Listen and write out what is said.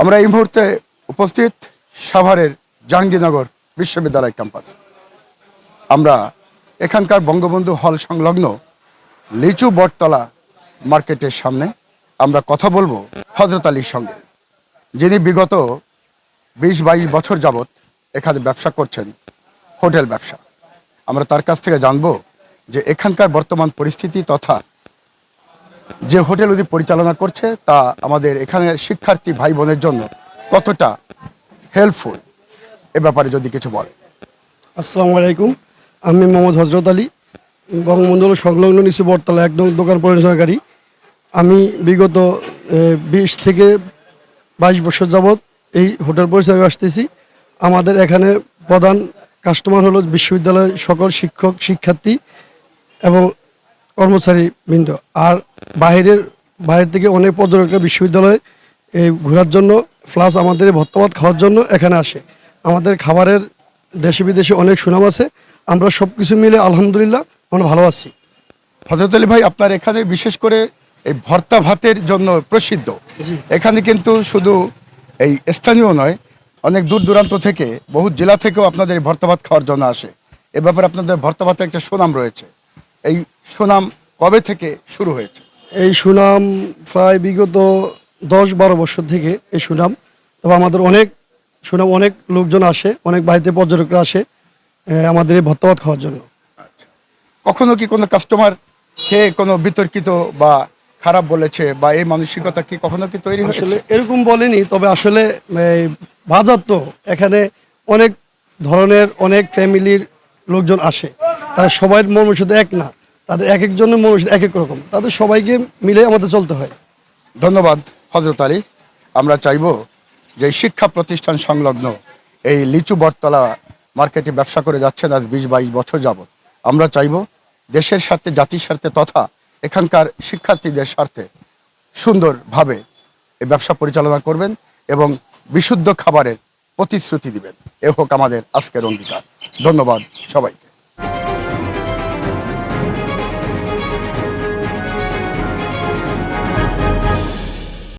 আমরা এই মুহূর্তে উপস্থিত সাভারের জাহাঙ্গীরনগর বিশ্ববিদ্যালয় ক্যাম্পাস। আমরা এখানকার বঙ্গবন্ধু হল সংলগ্ন লিচু বটতলা মার্কেটের সামনে আমরা কথা বলব হজরত আলীর সঙ্গে, যিনি বিগত বিশ বাইশ বছর যাবত এখানে ব্যবসা করছেন, হোটেল ব্যবসা। আমরা তার কাছ থেকে জানব যে এখানকার বর্তমান পরিস্থিতি তথা যে হোটেল উনি পরিচালনা করছে, তা আমাদের এখানের শিক্ষার্থী ভাই বোনের জন্য কতটা হেল্পফুল এ ব্যাপারে যদি কিছু বলে আসসালামু আলাইকুম। আমি মোহাম্মদ হজরত আলী বঙ্গবন্ধু সংলগ্ন নিচু বটতলা এক দোকান পরিচালনাকারী আমি বিগত বিশ থেকে বাইশ বছর যাবৎ এই হোটেল পরিচালনা আসতেছি। আমাদের এখানে প্রধান কাস্টমার হলো বিশ্ববিদ্যালয়ের সকল শিক্ষক, শিক্ষার্থী এবং কর্মচারী বৃন্দ আর বাইরের বাইরে থেকে অনেক পর্যটকরা বিশ্ববিদ্যালয়ে এই ঘোরার জন্য প্লাস আমাদের এই ভর্তাবাদ খাওয়ার জন্য এখানে আসে। আমাদের খাবারের দেশে বিদেশে অনেক সুনাম আছে। আমরা সব কিছু মিলে আলহামদুলিল্লাহ আমরা ভালো আছি। হজরত আলী ভাই আপনার এখানে বিশেষ করে এই ভর্তা ভাতের জন্য প্রসিদ্ধ। এখানে কিন্তু শুধু এই স্থানীয় নয় অনেক দূর দূরান্ত থেকে বহু জেলা থেকেও আপনাদের এই ভর্তা ভাত খাওয়ার জন্য আসে। এ ব্যাপারে আপনাদের ভর্তা ভাতের একটা সুনাম রয়েছে। এই সুনাম কবে থেকে শুরু হয়েছে? এই সুনাম প্রায় বিগত দশ বারো বছর থেকে এই সুনাম। তবে আমাদের অনেক সুনাম অনেক লোকজন আসে অনেক বাড়িতে পর্যটকরা আসে আমাদের এই ভর্তাবাদ খাওয়ার জন্য। কখনো কি কোনো কাস্টমার খেয়ে কোনো বিতর্কিত বা খারাপ বলেছে বা এই মানসিকতা কি কখনো কি তৈরি আসলে এরকম বলেনি তবে আসলে বাজার তো এখানে অনেক ধরনের অনেক ফ্যামিলির লোকজন আসে। তারা সবাই মনুষ্যতে এক না। তাদের এক একজনের মনুষ্য এক এক রকম। তাদের সবাইকে মিলে আমাদের চলতে হয়। ধন্যবাদ হজরত আলী। আমরা চাইব যে শিক্ষা প্রতিষ্ঠান সংলগ্ন এই লিচু বটতলা মার্কেটে ব্যবসা করে যাচ্ছেন আজ বিশ বাইশ বছর যাবত আমরা চাইব দেশের স্বার্থে, জাতির স্বার্থে তথা এখানকার শিক্ষার্থীদের স্বার্থে সুন্দরভাবে এই ব্যবসা পরিচালনা করবেন এবং বিশুদ্ধ খাবারের প্রতিশ্রুতি দিবেন। এ হোক আমাদের আজকের অঙ্গীকার। ধন্যবাদ সবাইকে।